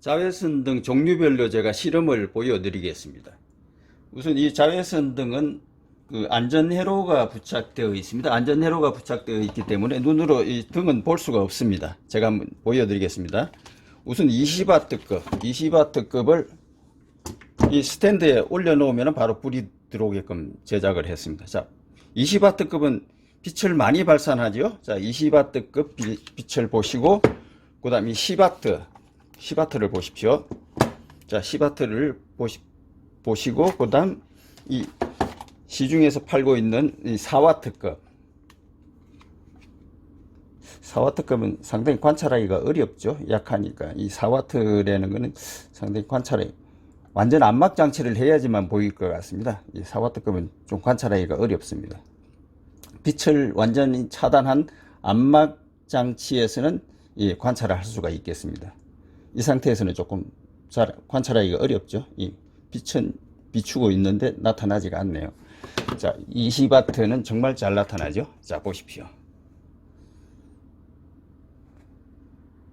자외선 등 종류별로 제가 실험을 보여드리겠습니다. 우선 이 자외선 등은 그 안전 회로가 부착되어 있습니다. 안전 회로가 부착되어 있기 때문에 눈으로 이 등은 볼 수가 없습니다. 제가 한번 보여드리겠습니다. 우선 20W급, 20W급을 이 스탠드에 올려놓으면 바로 불이 들어오게끔 제작을 했습니다. 자, 20W급은 빛을 많이 발산하죠. 자, 20W급 빛을 보시고, 그 다음 이 10W, 10W를 보십시오. 자, 10W를 보시, 보시고, 그 다음 이 시중에서 팔고 있는 이 4W급. 4W급은 상당히 관찰하기가 어렵죠. 약하니까. 이 4W라는 거는 상당히 관찰이 완전 안막 장치를 해야지만 보일 것 같습니다. 이 4W급은 좀 관찰하기가 어렵습니다. 빛을 완전히 차단한 안막 장치에서는 이 관찰을 할 수가 있겠습니다. 이 상태에서는 조금 잘 관찰하기가 어렵죠. 이 빛은 비추고 있는데 나타나지가 않네요. 자, 20W는 정말 잘 나타나죠. 자, 보십시오.